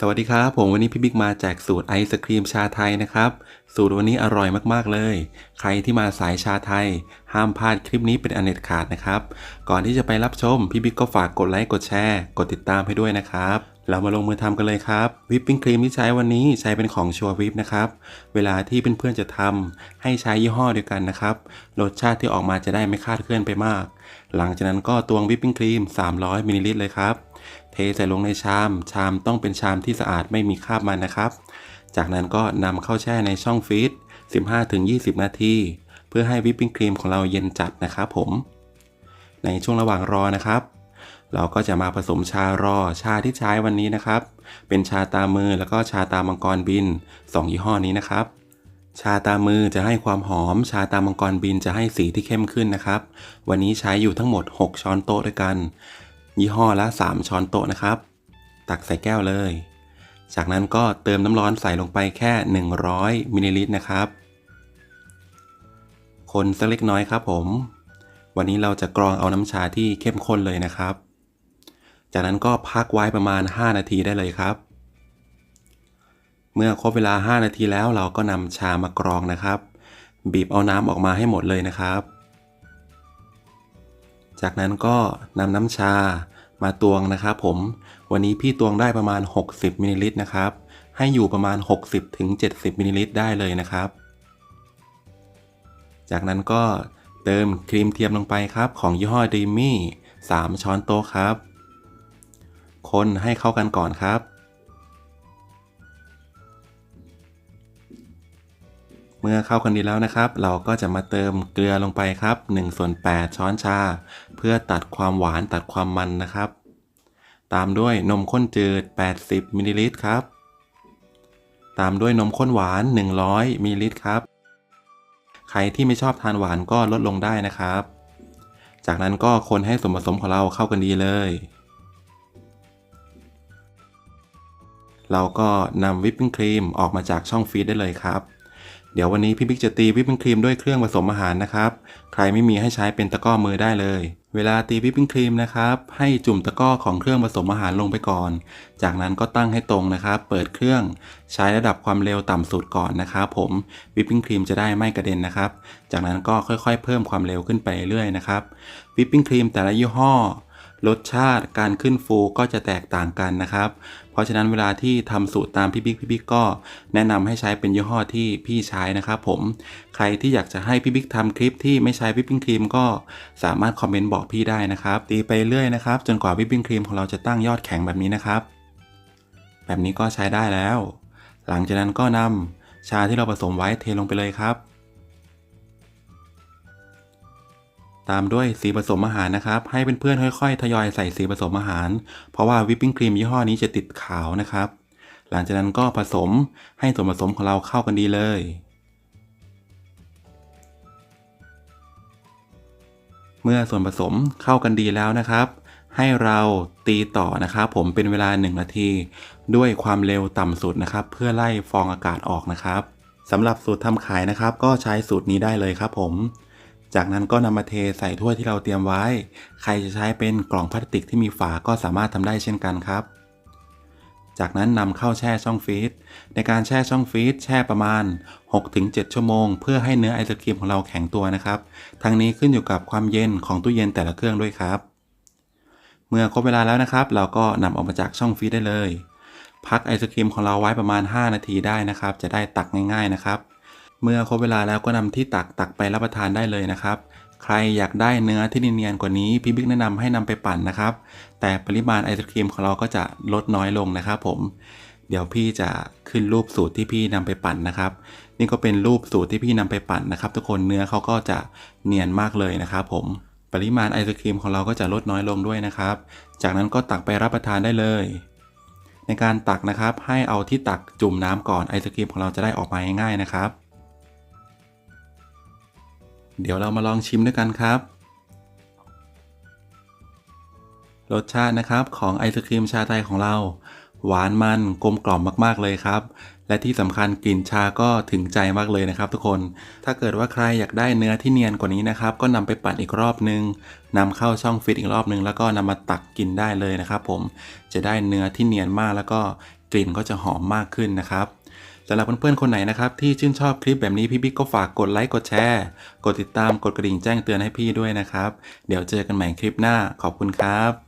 สวัสดีครับผมวันนี้พี่บิ๊กมาแจกสูตรไอศครีมชาไทยนะครับ สูตรวันนี้อร่อยมากๆเลย ใครที่มาสายชาไทย ห้ามพลาดคลิปนี้เป็นอันเด็ดขาดนะครับ ก่อนที่จะไปรับชมพี่บิ๊กก็ฝากกดไลค์กดแชร์กดติดตามให้ด้วยนะครับ เรามาลงมือทำกันเลยครับวิปปิ้งครีมที่ใช้วันนี้ใช้เป็นของชัวร์วิปนะครับเวลาที่เพื่อนๆจะทำให้ใช้ยี่ห้อเดียวกันนะครับรสชาติที่ออกมาจะได้ไม่คาดเคลื่อนไปมาก หลังจากนั้นก็ตวงวิปปิ้งครีม 300มิลลิลิตรเลยครับ ใส่ลงในชาม ชามต้องเป็นชามที่สะอาดไม่มีคราบมันนะครับ จากนั้นก็นำเข้าแช่ในช่องฟรีซ15-20 นาที เพื่อให้วิปปิ้งครีมของเราเย็นจัดนะครับผม ในช่วงระหว่างรอนะครับ เราก็จะมาผสมชารอชาที่ใช้วันนี้นะครับ เป็นชาตามือแล้วก็ชาตามังกรบิน 2 ยี่ห้อนี้นะครับชาตามือจะให้ความหอม ชาตามังกรบินจะให้สีที่เข้มขึ้นนะครับ วันนี้ใช้อยู่ทั้งหมด 6 ช้อนโต๊ะด้วยกัน ยี่ห้อละ 3 ช้อนโต๊ะนะครับ ตักใส่แก้วเลย จากนั้นก็เติมน้ำร้อนใส่ลงไปแค่ 100มิลลิลิตรนะครับ คนสักเล็กน้อยครับผม วันนี้เราจะกรองเอาน้ำชาที่เข้มข้นเลยนะครับ จากนั้นก็พักไว้ประมาณ 5 นาทีได้เลยครับ เมื่อครบเวลา 5 นาทีแล้วเราก็นำชามากรองนะครับ บีบเอาน้ำออกมาให้หมดเลยนะครับ จากนั้นก็นำน้ำชามาตวงนะครับผม วันนี้พี่ตวงได้ประมาณ 60มิลลิลิตรนะครับ ให้อยู่ประมาณ 60ถึง70มิลลิลิตรได้เลยนะครับ จากนั้นก็เติมครีมเทียมลงไปครับของยี่ห้อดีมี่3ช้อนโต๊ะครับ คนให้เข้ากันก่อนครับ เมื่อเข้ากันดีแล้วนะครับ เราก็จะมาเติมเกลือลงไปครับ1ส่วน8ช้อนชา เพื่อตัดความหวานตัดความมันนะครับ ตามด้วยนมข้นจืด 80มิลลิลิตรครับ ตามด้วยนมข้นหวาน 100มิลลิลิตรครับ ใครที่ไม่ชอบทานหวานก็ลดลงได้นะครับ จากนั้นก็คนให้ส่วนผสมของเราเข้ากันดีเลยเราก็นำวิปปิ้งครีมออกมาจากช่องฟรีซได้เลยครับ เดี๋ยววันนี้พี่บิ๊กจะตีวิปปิ้งครีมด้วยเครื่องผสมอาหารนะครับ ใครไม่มีให้ใช้เป็นตะกร้อมือได้เลย เวลาตีวิปปิ้งครีมนะครับ ให้จุ่มตะกร้อของเครื่องผสมอาหารลงไปก่อน จากนั้นก็ตั้งให้ตรงนะครับ เปิดเครื่อง ใช้ระดับความเร็วต่ำสุดก่อนนะครับผม วิปปิ้งครีมจะได้ไม่กระเด็นนะครับ จากนั้นก็ค่อยๆ เพิ่มความเร็วขึ้นไปเรื่อยๆนะครับ วิปปิ้งครีมแต่ละยี่ห้อ รสชาติการขึ้นฟูก็จะแตกต่างกันนะครับ เพราะฉะนั้นเวลาที่ทำสูตรตามพี่บิ๊กพี่บิ๊กก็ แนะนำให้ใช้เป็นยี่ห้อที่พี่ใช้นะครับผมใครที่อยากจะให้พี่บิ๊กทำคลิปที่ไม่ใช้วิปปิ้งครีมก็สามารถคอมเมนต์บอกพี่ได้นะครับตีไปเรื่อยนะครับจนกว่าวิปปิ้งครีมของเราจะตั้งยอดแข็งแบบนี้นะครับ แบบนี้ก็ใช้ได้แล้ว หลังจากนั้นก็นำชาที่เราผสมไว้เทลงไปเลยครับ ตามด้วยสีผสมอาหารนะครับ ให้เพื่อนๆค่อยๆ ทยอยใส่สีผสมอาหาร เพราะว่าวิปปิ้งครีมยี่ห้อนี้จะติดขาวนะครับ หลังจากนั้นก็ผสมให้ส่วนผสมของเราเข้ากันดีเลยเมื่อส่วนผสมเข้ากันดีแล้วนะครับ ให้เราตีต่อนะครับ ผมเป็นเวลา 1 นาที ด้วยความเร็วต่ำสุดนะครับ เพื่อไล่ฟองอากาศออกนะครับสำหรับสูตรทำขายนะครับ ก็ใช้สูตรนี้ได้เลยครับผม จากนั้นก็นำมาเทใส่ถ้วยที่เราเตรียมไว้ ใครจะใช้เป็นกล่องพลาสติกที่มีฝาก็สามารถทำได้เช่นกันครับ จากนั้นนำเข้าแช่ช่องฟรีซในการแช่ช่องฟรีซแช่ประมาณ 6-7 ชั่วโมง เพื่อให้เนื้อไอศครีมของเราแข็งตัวนะครับ ทั้งนี้ขึ้นอยู่กับความเย็นของตู้เย็นแต่ละเครื่องด้วยครับ เมื่อครบเวลาแล้วนะครับ เราก็นำออกมาจากช่องฟรีซได้เลย พักไอศครีมของเราไว้ประมาณ 5 นาทีได้นะครับ จะได้ตักง่าย ๆนะครับ เมื่อครบเวลาแล้วก็นำที่ตักตักไปรับประทานได้เลยนะครับ ใครอยากได้เนื้อที่เนียนๆกว่านี้พี่บิ๊กแนะนำให้นำไปปั่นนะครับ แต่ปริมาณไอศครีมของเราก็จะลดน้อยลงนะครับผม เดี๋ยวพี่จะขึ้นรูปสูตรที่พี่นำไปปั่นนะครับ นี่ก็เป็นรูปสูตรที่พี่นำไปปั่นนะครับ ทุกคนเนื้อเขาก็จะเนียนมากเลยนะครับผมปริมาณไอศครีมของเราก็จะลดน้อยลงด้วยนะครับ จากนั้นก็ตักไปรับประทานได้เลย ในการตักนะครับให้เอาที่ตักจุ่มน้ำก่อนไอศครีมของเราจะได้ออกมาง่ายๆนะครับ เดี๋ยวเรามาลองชิมด้วยกันครับ รสชาตินะครับของไอศครีมชาไทยของเรา หวานมันกลมกล่อมมากๆเลยครับ และที่สำคัญกลิ่นชาก็ถึงใจมากเลยนะครับ ทุกคน ถ้าเกิดว่าใครอยากได้เนื้อที่เนียนกว่านี้นะครับ ก็นำไปปั่นอีกรอบนึงนำเข้าช่องฟิตอีกรอบนึง แล้วก็นำมาตักกินได้เลยนะครับ ผมจะได้เนื้อที่เนียนมากแล้วก็กลิ่นก็จะหอมมากขึ้นนะครับ สำหรับเพื่อนๆคนไหนนะครับที่ชื่นชอบคลิปแบบนี้พี่บิ๊กก็ฝากกดไลค์กดแชร์กดติดตามกดกระดิ่งแจ้งเตือนให้พี่ด้วยนะครับ เดี๋ยวเจอกันใหม่คลิปหน้าขอบคุณครับ